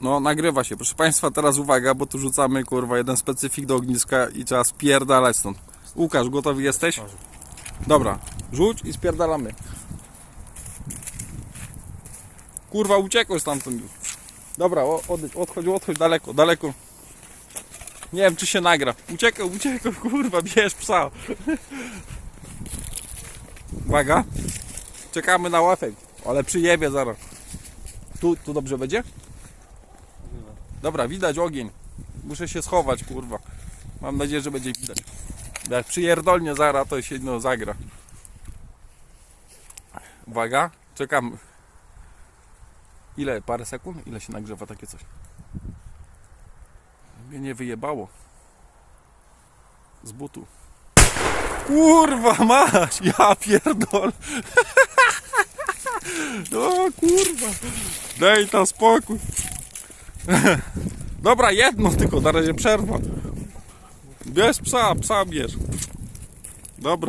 No, nagrywa się. Proszę Państwa, teraz uwaga, bo tu rzucamy, kurwa, jeden specyfik do ogniska i trzeba spierdalać stąd. Łukasz, gotowy jesteś? Dobra, rzuć i spierdalamy. Kurwa, uciekłeś stamtąd. Dobra, o- odejdź, odchodź, odchodź, daleko, daleko. Nie wiem, czy się nagra. Uciekaj, uciekaj, kurwa, bierz psa. Uwaga. Czekamy na łafek, ale przyjebie zaraz. Tu, tu dobrze będzie? Dobra, widać ogień. Muszę się schować, kurwa. Mam nadzieję, że będzie widać. Jak przyjerdolnie zara, to się no zagra. Uwaga, czekam. Ile? Parę sekund? Ile się nagrzewa takie coś? Mnie nie wyjebało. Z butu. Kurwa masz! Ja pierdol! O kurwa! Daj tam spokój! Dobra, jedno tylko, na razie przerwa. Bierz psa, psa bierz. Dobra.